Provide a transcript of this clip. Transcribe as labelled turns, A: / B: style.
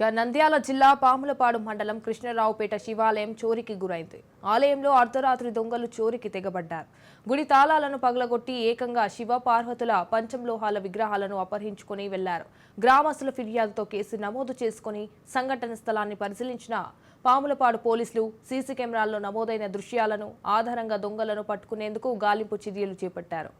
A: నంద్యాల జిల్లా పాములపాడు మండలం కృష్ణరావుపేట శివాలయం చోరికి గురైంది. ఆలయంలో అర్ధరాత్రి దొంగలు చోరికి తెగబడ్డారు. గుడి తాళాలను పగలగొట్టి ఏకంగా శివ పార్వతుల పంచంలోహాల విగ్రహాలను అపహరించుకుని వెళ్ళారు. గ్రామస్తుల ఫిర్యాదుతో కేసు నమోదు చేసుకుని సంఘటన స్థలాన్ని పరిశీలించిన పాములపాడు పోలీసులు సీసీ కెమెరాల్లో నమోదైన దృశ్యాలను ఆధారంగా దొంగలను పట్టుకునేందుకు గాలింపు చర్యలు చేపట్టారు.